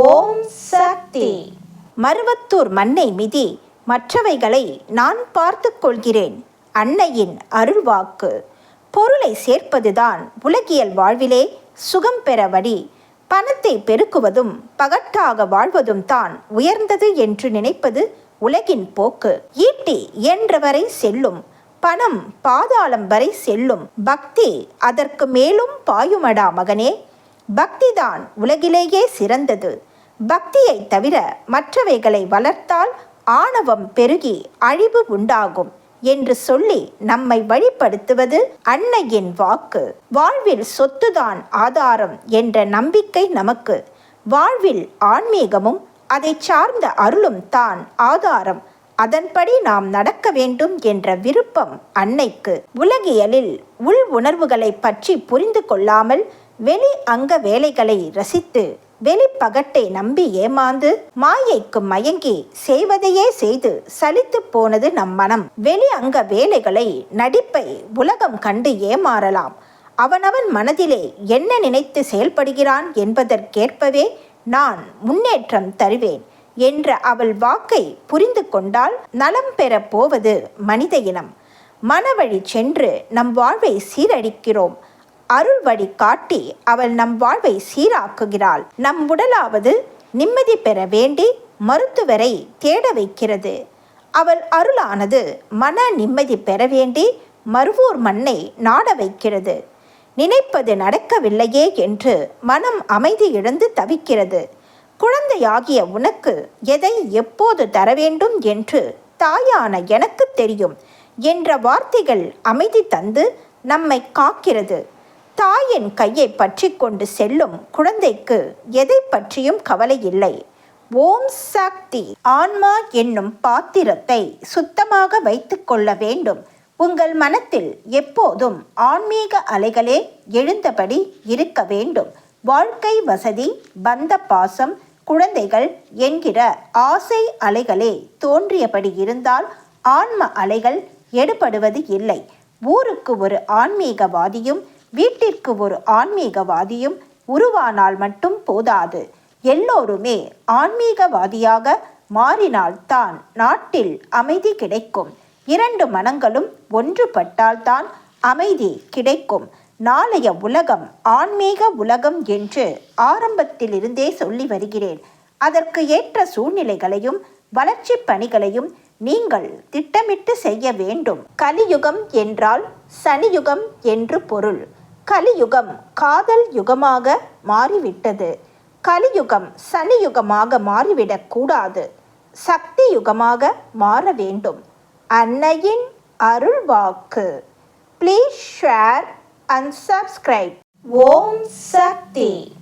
ஓம் சக்தி. மருவத்தூர் மண்ணை மிதி மற்றவைகளை நான் பார்த்து கொள்கிறேன். அன்னையின் அருள்வாக்கு. பொருளை சேர்ப்பதுதான் உலகியல் வாழ்விலே சுகம் பெற வழி. பணத்தை பெருக்குவதும் பகட்டாக வாழ்வதும் தான் உயர்ந்தது என்று நினைப்பது உலகின் போக்கு. ஈட்டி என்றவரை செல்லும் பணம் பாதாளம் வரை செல்லும் பக்தி அதற்கு மேலும் பாயுமடா மகனே. பக்திதான் உலகிலேயே சிறந்தது. பக்தியை தவிர மற்றவைகளை வளர்த்தால் ஆணவம் பெருகி அழிவு உண்டாகும் என்று சொல்லி நம்மை வழிப்படுத்துவது அன்னையின் வாக்கு. வாழ்வில் சொத்துதான் ஆதாரம் என்ற நம்பிக்கை நமக்கு. வாழ்வில் ஆன்மீகமும் அதை சார்ந்த அருளும் தான் ஆதாரம். அதன்படி நாம் நடக்க வேண்டும் என்ற விருப்பம் அன்னைக்கு. உலகியலில் உள் உணர்வுகளை பற்றி புரிந்து கொள்ளாமல் வெளி அங்க வேலைகளை ரசித்து வெளிப்பகட்டை நம்பி ஏமாந்து மாயைக்கு மயங்கி செய்வதையே செய்து சலித்து போனது நம் மனம். வெளி அங்க வேலைகளை நடிப்பை உலகம் கண்டு ஏமாறலாம். அவனவன் மனதிலே என்ன நினைத்து செயல்படுகிறான் என்பதற்கேற்பவே நான் முன்னேற்றம் தருவேன் என்ற அவள் வாக்கை புரிந்து கொண்டால் நலம் பெறப் போவது மனித இனம். மனவழி சென்று நம் வாழ்வை சீரழிக்கிறோம். அருள் வழி காட்டி அவள் நம் வாழ்வை சீராக்குகிறாள். நம் உடலாவது நிம்மதி பெற வேண்டி மருத்துவரை தேட வைக்கிறது. அவள் அருளானது மன நிம்மதி பெற வேண்டி மருவூர் மண்ணை நாட வைக்கிறது. நினைப்பது நடக்கவில்லையே என்று மனம் அமைதி இழந்து தவிக்கிறது. குழந்தையாகிய உனக்கு எதை எப்போது தர வேண்டும் என்று தாயான எனக்கு தெரியும் என்ற வார்த்தைகள் அமைதி தந்து நம்மை காக்கிறது. தாயின் கையை பற்றி கொண்டு செல்லும் குழந்தைக்கு எதை பற்றியும் கவலை இல்லை. ஓம் சக்தி. ஆன்மா என்னும் பாத்திரத்தை சுத்தமாக வைத்துக் கொள்ள வேண்டும். உங்கள் மனத்தில் எப்போதும் ஆன்மீக அலைகளே எழுந்தபடி இருக்க வேண்டும். வாழ்க்கை வசதி பந்த பாசம் குழந்தைகள் என்கிற ஆசை அலைகளே தோன்றியபடி இருந்தால் ஆன்ம அலைகள் எடுபடுவது இல்லை. ஊருக்கு ஒரு ஆன்மீகவாதியும் வீட்டிற்கு ஒரு ஆன்மீகவாதியும் உருவானால் மட்டும் போதாது. எல்லோருமே ஆன்மீகவாதியாக மாறினால்தான் நாட்டில் அமைதி கிடைக்கும். இரண்டு மனங்களும் ஒன்றுபட்டால்தான் அமைதி கிடைக்கும். நாளைய உலகம் ஆன்மீக உலகம் என்று ஆரம்பத்திலிருந்தே சொல்லி வருகிறேன். அதற்கு ஏற்ற சூழ்நிலைகளையும் வளர்ச்சி பணிகளையும் நீங்கள் திட்டமிட்டு செய்ய வேண்டும். கலியுகம் என்றால் சனியுகம் என்று பொருள். கலியுகம் காதல் யுகமாக மாறிவிட்டது. கலியுகம் சனியுகமாக மாறிவிடக் கூடாது. சக்தி யுகமாக மாற வேண்டும். அன்னையின் அருள் வாக்கு please share and subscribe Om Shakti.